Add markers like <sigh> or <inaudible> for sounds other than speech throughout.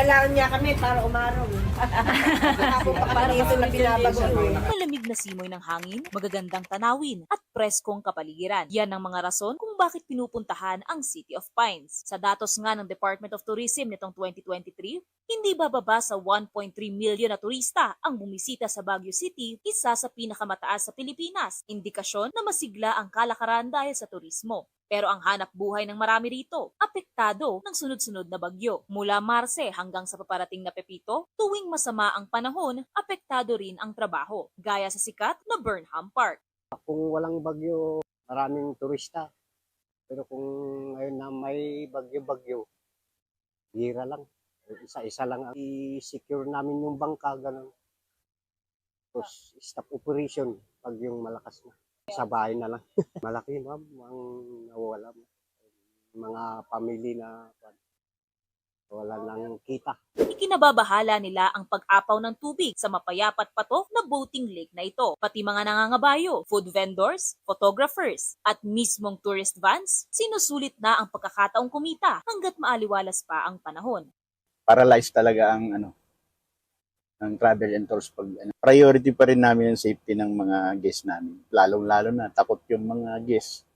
Pinalaan niya kami para umaraw. eh. Ako pa kami ito na binabago. Malamig na simoy ng hangin, magagandang tanawin, at preskong kapaligiran. Yan ang mga rason kung bakit pinupuntahan ang City of Pines. Sa datos nga ng Department of Tourism nitong 2023, hindi bababa sa 1.3 milyon na turista ang bumisita sa Baguio City, isa sa pinakamataas sa Pilipinas, indikasyon na masigla ang kalakaran dahil sa turismo. Pero ang hanap buhay ng marami rito, apektado ng sunod-sunod na bagyo. Mula Marse hanggang sa paparating na Pepito, tuwing masama ang panahon, apektado rin ang trabaho, gaya sa sikat na Burnham Park. Kung walang bagyo, maraming turista. Pero kung ngayon na may bagyo-bagyo, hira lang. Isa-isa lang ang i-secure namin yung bangka, ganun. Tapos stop operation pag yung malakas na. Sa bahay na lang. <laughs> Malaki ma'am, ang nawala. Mga pamilya na wala nang kita. Ikinababahala nila ang pag-apaw ng tubig sa mapayapat patok na boating lake na ito. Pati mga nangangabayo, food vendors, photographers, at mismong tourist vans, sinusulit na ang pagkakataong kumita hanggat maaliwalas pa ang panahon. paralyzed talaga ang ano ng travel and tours pag ano. priority pa rin namin yung safety ng mga guests namin lalong lalo na takot yung mga guests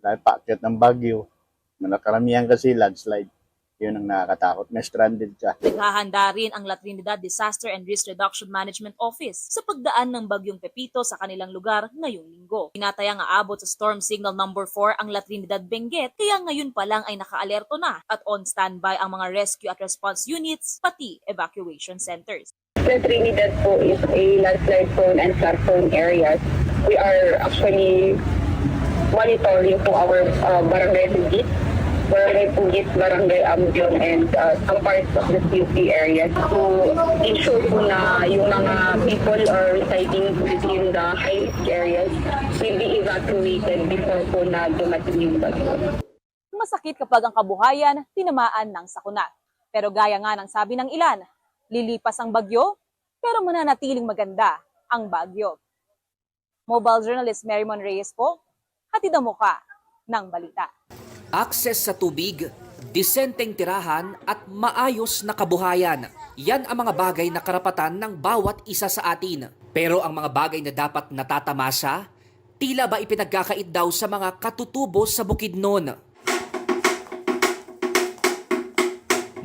dahil paakyat ng bagyo nakaramihan kasi landslide yun ang nakakatakot may stranded ka Naghahanda rin ang La Trinidad Disaster and Risk Reduction Management Office sa pagdaan ng bagyong Pepito sa kanilang lugar ngayong linggo. Tinatayang aabot sa storm signal number 4 ang La Trinidad Benguet kaya ngayon pa lang ay nakaalerto na at on standby ang mga rescue at response units pati evacuation centers. The Trinidad po is a landslide prone and flood prone areas. We are actually monitoring po our uh, barangay Pugit, barangay Pugit, barangay Ambion, and uh, some parts of the CUP areas to ensure po na yung mga people are residing within the high-risk areas will be evacuated before po na dumating yung bagyo. Masakit kapag ang kabuhayan tinamaan ng sakuna. Pero gaya nga ng sabi ng ilan, lilipas ang bagyo pero mananatiling maganda ang bagyo. Mobile journalist Marymon Reyes po, hatid ang muka ng balita. Akses sa tubig, disenteng tirahan at maayos na kabuhayan. Yan ang mga bagay na karapatan ng bawat isa sa atin. Pero ang mga bagay na dapat natatamasa, tila ba ipinagkakait daw sa mga katutubo sa Bukidnon.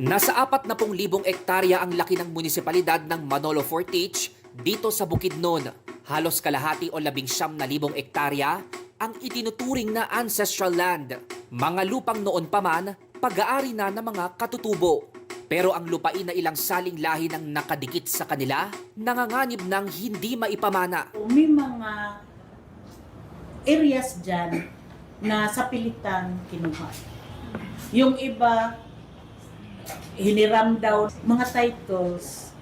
Nasa apat na pong libong ektarya ang laki ng munisipalidad ng Manolo Fortich dito sa Bukidnon. Halos kalahati o labing siyam na libong ektarya ang itinuturing na ancestral land. Mga lupang noon pa man, pag-aari na ng mga katutubo. Pero ang lupain na ilang saling lahi ng nakadikit sa kanila, nanganganib ng hindi maipamana. may mga areas dyan na sa pilitan kinuha. Yung iba, hiniram daw mga titles,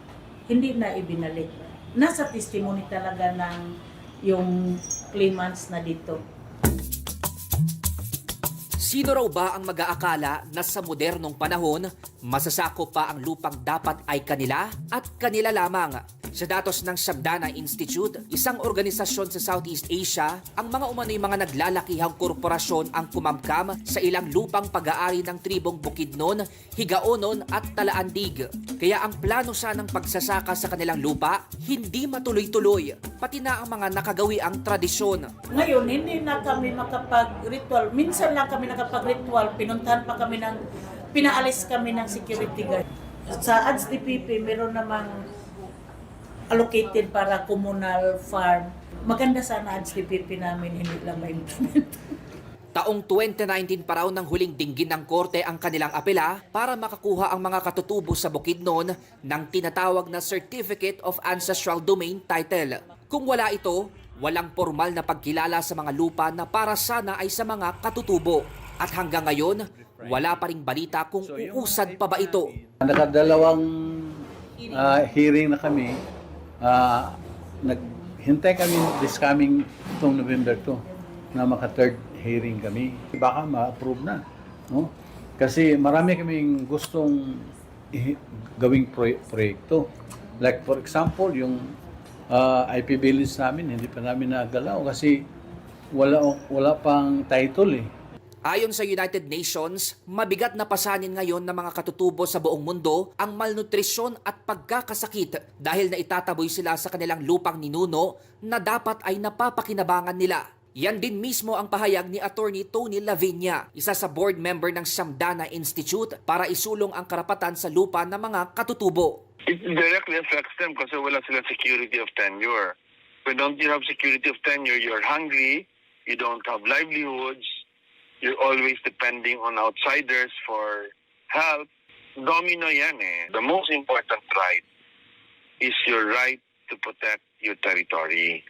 hindi na ibinalik. Nasa testimony talaga ng yung claimants na dito. Sino raw ba ang mag-aakala na sa modernong panahon, masasakop pa ang lupang dapat ay kanila at kanila lamang? Sa datos ng Shabdana Institute, isang organisasyon sa Southeast Asia, ang mga umano'y mga naglalakihang korporasyon ang kumamkam sa ilang lupang pag-aari ng tribong Bukidnon, Higaonon at Talaandig. Kaya ang plano sa ng pagsasaka sa kanilang lupa, hindi matuloy-tuloy, pati na ang mga nakagawi ang tradisyon. Ngayon, hindi na kami makapag-ritual. Minsan lang kami nakapag-ritual. Pinuntahan pa kami ng, pinaalis kami ng security guard. Sa ADS DPP, meron namang allocated para communal farm. Maganda sana ADS DPP namin, hindi lang ma-implement. <laughs> Taong 2019 pa raw nang huling dinggin ng korte ang kanilang apela para makakuha ang mga katutubo sa Bukidnon ng tinatawag na Certificate of Ancestral Domain title. Kung wala ito, walang formal na pagkilala sa mga lupa na para sana ay sa mga katutubo. At hanggang ngayon, wala pa ring balita kung uusad pa ba ito. Nakadalawang ah, hearing na kami. Ah, naghintay kami this coming itong November 2 na maka third hearing kami. Baka ma-approve na. No? Kasi marami kaming gustong gawing proy- proyekto. Like for example, yung ah, IP village namin, hindi pa namin nagalaw kasi wala, wala pang title eh. Ayon sa United Nations, mabigat na pasanin ngayon ng mga katutubo sa buong mundo ang malnutrisyon at pagkakasakit dahil na itataboy sila sa kanilang lupang ninuno na dapat ay napapakinabangan nila. Yan din mismo ang pahayag ni Attorney Tony Lavinia, isa sa board member ng Shamdana Institute para isulong ang karapatan sa lupa ng mga katutubo. It directly affects them kasi wala silang security of tenure. When don't you have security of tenure, you're hungry, you don't have livelihoods, you're always depending on outsiders for help. Domino yan eh. The most important right is your right to protect your territory.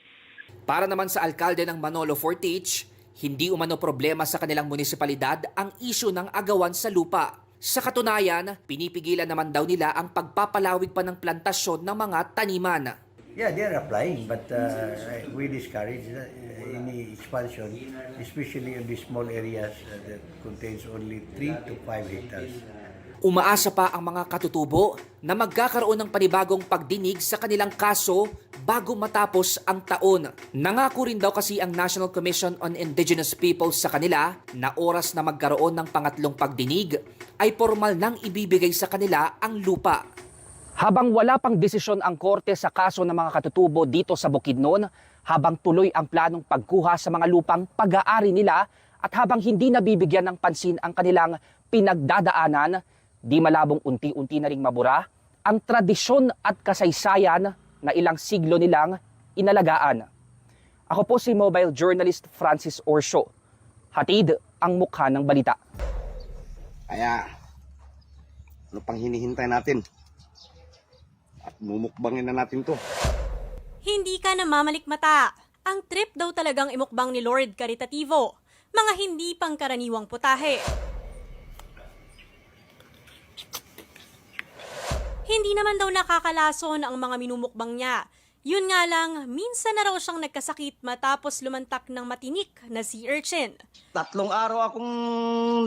Para naman sa alkalde ng Manolo Fortich, hindi umano problema sa kanilang munisipalidad ang isyu ng agawan sa lupa. Sa katunayan, pinipigilan naman daw nila ang pagpapalawig pa ng plantasyon ng mga taniman. Yeah, they are applying, but uh, we discourage uh, any expansion, especially in the small areas uh, that contains only 3 to 5 hectares. Umaasa pa ang mga katutubo na magkakaroon ng panibagong pagdinig sa kanilang kaso bago matapos ang taon. Nangako rin daw kasi ang National Commission on Indigenous Peoples sa kanila na oras na magkaroon ng pangatlong pagdinig ay formal nang ibibigay sa kanila ang lupa. Habang wala pang desisyon ang korte sa kaso ng mga katutubo dito sa Bukidnon, habang tuloy ang planong pagkuha sa mga lupang pag-aari nila at habang hindi nabibigyan ng pansin ang kanilang pinagdadaanan, di malabong unti-unti na ring mabura ang tradisyon at kasaysayan na ilang siglo nilang inalagaan. Ako po si mobile journalist Francis Orsio. Hatid ang mukha ng balita. Kaya, ano pang hinihintay natin? Mumukbangin na natin to. Hindi ka namamalik mata. Ang trip daw talagang imukbang ni Lord Caritativo. Mga hindi pangkaraniwang putahe. Hindi naman daw nakakalason ang mga minumukbang niya. Yun nga lang, minsan na raw siyang nagkasakit matapos lumantak ng matinik na sea urchin. Tatlong araw akong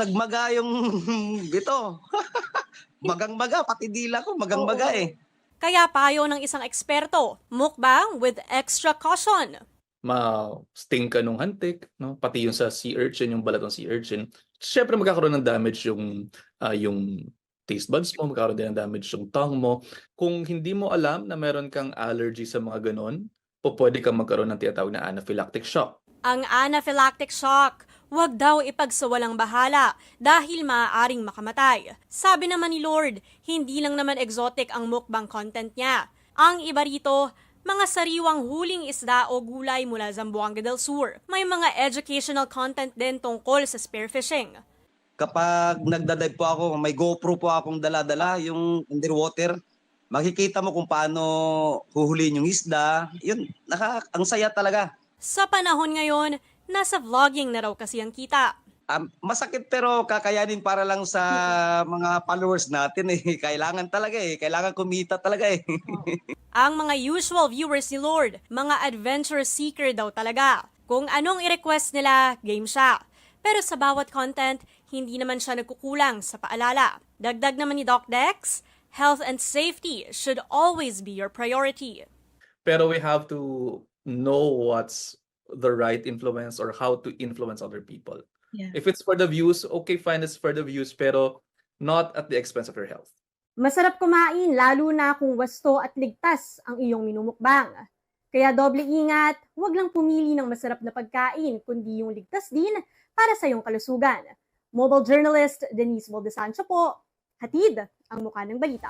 nagmaga yung <laughs> bito. <laughs> Magang-maga, pati dila ko, magang-maga eh. Kaya payo ng isang eksperto, mukbang with extra caution. ma-sting ka nung hantik, no? Pati yung sa sea urchin, yung balat ng sea urchin. Siyempre magkakaroon ng damage yung ah, yung taste buds mo, magkakaroon din ng damage yung tongue mo. Kung hindi mo alam na meron kang allergy sa mga ganon, po pwede kang magkaroon ng tinatawag na anaphylactic shock. Ang anaphylactic shock, wag daw ipagsawalang bahala dahil maaaring makamatay. Sabi naman ni Lord, hindi lang naman exotic ang mukbang content niya. Ang iba rito, mga sariwang huling isda o gulay mula Zamboanga del Sur. May mga educational content din tungkol sa spearfishing. Kapag nagdadive po ako, may GoPro po akong dala-dala, yung underwater. Makikita mo kung paano huhulihin yung isda. Yun, naka, ang saya talaga. Sa panahon ngayon, nasa vlogging na raw kasi ang kita. Um, masakit pero kakayanin para lang sa <laughs> mga followers natin eh. <laughs> Kailangan talaga eh. Kailangan kumita talaga eh. <laughs> Ang mga usual viewers ni Lord, mga adventure seeker daw talaga. Kung anong i-request nila, game siya. Pero sa bawat content, hindi naman siya nagkukulang sa paalala. Dagdag naman ni Doc Dex, health and safety should always be your priority. Pero we have to know what's the right influence or how to influence other people. Yeah. If it's for the views, okay, fine, it's for the views, pero not at the expense of your health. Masarap kumain lalo na kung wasto at ligtas ang iyong minumukbang. Kaya doble ingat, huwag lang pumili ng masarap na pagkain, kundi yung ligtas din para sa iyong kalusugan. Mobile journalist Denise Moldesancho po, hatid ang mukha ng balita.